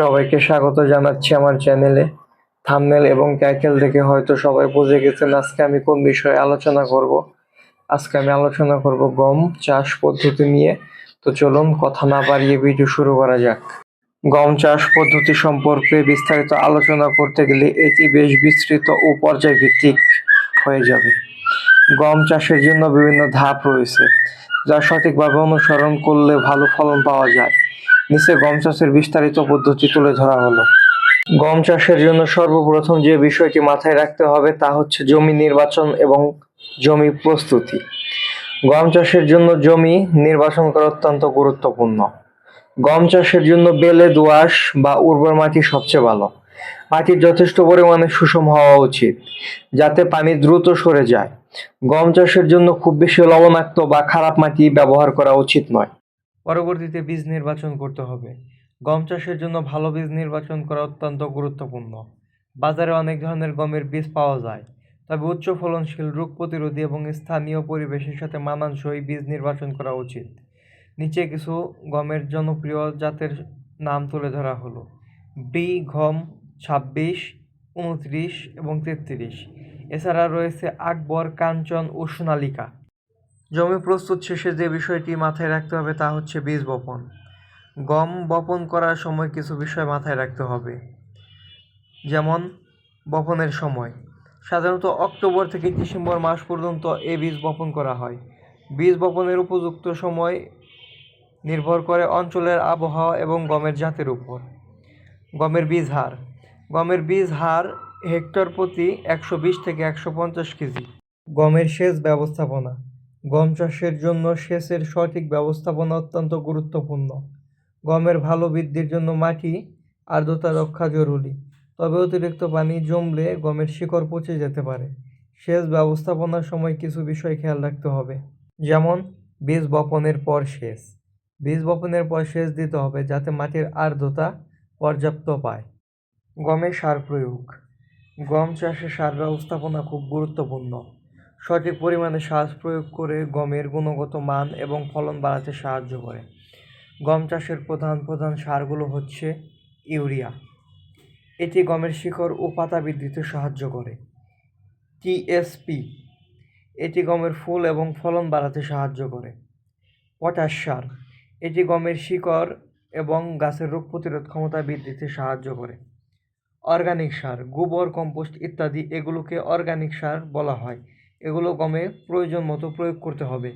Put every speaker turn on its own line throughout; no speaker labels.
সবাইকে স্বাগত জানাচ্ছি আমার চ্যানেলে। থাম্বনেল এবং টাইটেল দেখে হয়তো সবাই বুঝে গেছেন আজকে আমি কোন বিষয়ে আলোচনা করব। আজকে আমি আলোচনা করব গম চাষ পদ্ধতি নিয়ে। তো চলুন কথা না বাড়িয়ে ভিডিও শুরু করা যাক। গম চাষ পদ্ধতি সম্পর্কে বিস্তারিত আলোচনা করতে গেলে এটি বেশ বিস্তৃত ও পর্যায়ভিত্তিক হয়ে যাবে। গম চাষের জন্য বিভিন্ন ধাপ রয়েছে, যা সঠিকভাবে অনুসরণ করলে ভালো ফলন পাওয়া যায়। নিচে গম চাষের বিস্তারিত পদ্ধতি তুলে ধরা হলো। গম চাষের জন্য সর্বপ্রথম যে বিষয়টি মাথায় রাখতে হবে তা হচ্ছে জমি নির্বাচন এবং জমি প্রস্তুতি। গম চাষের জন্য জমি নির্বাচন করা অত্যন্ত গুরুত্বপূর্ণ। গম চাষের জন্য বেলে, দোআঁশ বা উর্বর মাটি সবচেয়ে ভালো। মাটির যথেষ্ট পরিমাণে সুষম হওয়া উচিত, যাতে পানি দ্রুত সরে যায়। গম চাষের জন্য খুব বেশি লবণাক্ত বা খারাপ মাটি ব্যবহার করা উচিত নয়। পরবর্তীতে বীজ নির্বাচন করতে হবে। গম চাষের জন্য ভালো বীজ নির্বাচন করা অত্যন্ত গুরুত্বপূর্ণ। বাজারে অনেক ধরনের গমের বীজ পাওয়া যায়। তবে উচ্চ ফলনশীল রোগ প্রতিরোধী এবং স্থানীয় পরিবেশের সাথে মানানসই বীজ নির্বাচন করা উচিত। নিচে কিছু গমের জনপ্রিয় জাতের নাম তুলে ধরা হলো। বি গম ছাব্বিশ, উনত্রিশ এবং তেত্রিশ। এছাড়া রয়েছে আকবর, কাঞ্চন ও সোনালিকা। জমি প্রস্তুত শেষে যে বিষয়টি মাথায় রাখতে হবে তা হচ্ছে বীজ বপন। গম বপন করার সময় কিছু বিষয় মাথায় রাখতে হবে। যেমন, বপনের সময়। সাধারণত অক্টোবর থেকে ডিসেম্বর মাস পর্যন্ত এই বীজ বপন করা হয়। বীজ বপনের উপযুক্ত সময় নির্ভর করে অঞ্চলের আবহাওয়া এবং গমের জাতের উপর। গমের বীজ হার। গমের বীজ হার হেক্টর প্রতি একশো বিশ থেকে একশো পঞ্চাশ কেজি। গমের সেচ ব্যবস্থাপনা। গম চাষের জন্য সেচের সঠিক ব্যবস্থাপনা অত্যন্ত গুরুত্বপূর্ণ। গমের ভালো বৃদ্ধির জন্য মাটি আর্দ্রতা রক্ষা জরুরি। তবে অতিরিক্ত পানি জমলে গমের শিকড় পচে যেতে পারে। সেচ ব্যবস্থাপনার সময় কিছু বিষয় খেয়াল রাখতে হবে। যেমন, বীজ বপনের পর সেচ। বীজ বপনের পর সেচ দিতে হবে যাতে মাটির আর্দ্রতা পর্যাপ্ত পায়। গমে সার প্রয়োগ। গম চাষে সার ব্যবস্থাপনা খুব গুরুত্বপূর্ণ। সঠিক পরিমাণে সার প্রয়োগ করে গমের গুণগত মান এবং ফলন বাড়াতে সাহায্য করে। গম চাষের প্রধান প্রধান সারগুলো হচ্ছে ইউরিয়া। এটি গমের শিকড় ও পাতা বৃদ্ধিতে সাহায্য করে। টিএসপি এটি গমের ফুল এবং ফলন বাড়াতে সাহায্য করে। পটাশ সার। এটি গমের শিকড় এবং গাছের রোগ প্রতিরোধ ক্ষমতা বৃদ্ধিতে সাহায্য করে। অর্গানিক সার, গোবর, কম্পোস্ট ইত্যাদি, এগুলোকে অর্গানিক সার বলা হয়। এগুলো গমে প্রয়োজন মতো প্রয়োগ করতে হবে।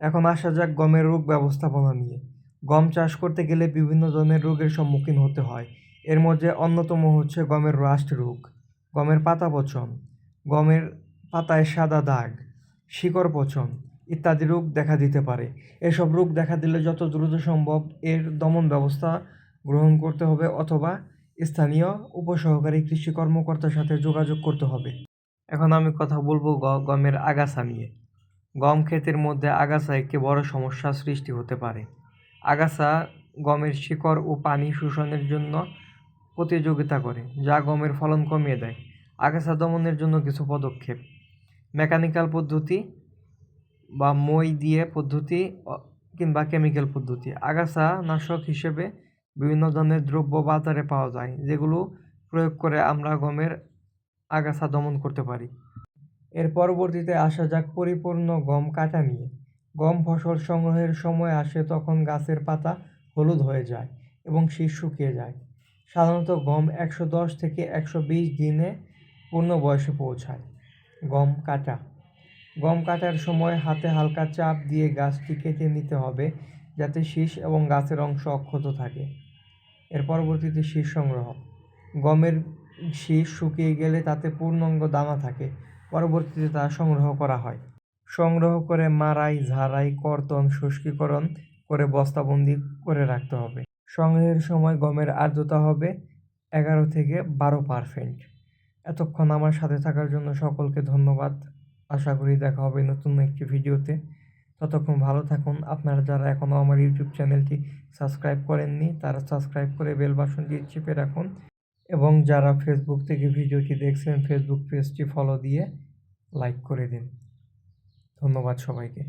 এখন আসা যাক গমের রোগ ব্যবস্থাপনা নিয়ে। গম চাষ করতে গেলে বিভিন্ন ধরনের রোগের সম্মুখীন হতে হয়। এর মধ্যে অন্যতম হচ্ছে গমের রাস্ট রোগ, গমের পাতা পচন, গমের পাতায় সাদা দাগ, শিকড় পচন ইত্যাদি রোগ দেখা দিতে পারে। এসব রোগ দেখা দিলে যত দ্রুত সম্ভব এর দমন ব্যবস্থা গ্রহণ করতে হবে অথবা স্থানীয় উপসহকারী কৃষি কর্মকর্তার সাথে যোগাযোগ করতে হবে। এখন আমি কথা বলব গমের আগাছা নিয়ে। গম ক্ষেতের মধ্যে আগাছা একটি বড় সমস্যা সৃষ্টি হতে পারে। আগাছা গমের শিকড় ও পানি শোষণের জন্য প্রতিযোগিতা করে, যা গমের ফলন কমিয়ে দেয়। আগাছা দমনের জন্য কিছু পদক্ষেপ। মেকানিক্যাল পদ্ধতি বা মই দিয়ে পদ্ধতি কিংবা কেমিক্যাল পদ্ধতি। আগাছা নাশক হিসেবে বিভিন্ন ধরনের দ্রব্য বাজারে পাওয়া যায়, যেগুলো প্রয়োগ করে আমরা গমের আগাছা দমন করতে পারি। এর পরবর্তীতে আসা যাক পরিপূর্ণ গম কাটা নিয়ে। গম ফসল সংগ্রহের সময় আসে তখন গাছের পাতা হলুদ হয়ে যায় এবং শীষ শুকিয়ে যায়। সাধারণত গম একশো দশ থেকে একশো বিশ দিনে পূর্ণ বয়সে পৌঁছায়। গম কাটা। গম কাটার সময় হাতে হালকা চাপ দিয়ে গাছটি কেটে নিতে হবে যাতে শীষ এবং গাছের অংশ অক্ষত থাকে। এর পরবর্তীতে শীষ সংগ্রহ। গমের শীষ শুকিয়ে গেলে তাতে পূর্ণাঙ্গ দানা থাকে। পরবর্তীতে তা সংগ্রহ করা হয়। সংগ্রহ করে মারাই ঝাড়াই, কর্তন, শুষ্কীকরণ করে বস্তাবন্দি করে রাখতে হবে। সংগ্রহের সময় গমের আর্দ্রতা হবে এগারো থেকে বারো পারসেন্ট। এতক্ষণ আমার সাথে থাকার জন্য সকলকে ধন্যবাদ। আশা করি দেখা হবে নতুন একটি ভিডিওতে। ততক্ষণ ভালো থাকুন। আপনারা যারা এখনও আমার ইউটিউব চ্যানেলটি সাবস্ক্রাইব করেননি, তারা সাবস্ক্রাইব করে বেল বাটনটি চেপে রাখুন। এবং যারা ফেসবুক থেকে ভিডিওটি দেখছেন ফেসবুক পেজটি ফলো দিয়ে লাইক করে দিন। ধন্যবাদ সবাইকে।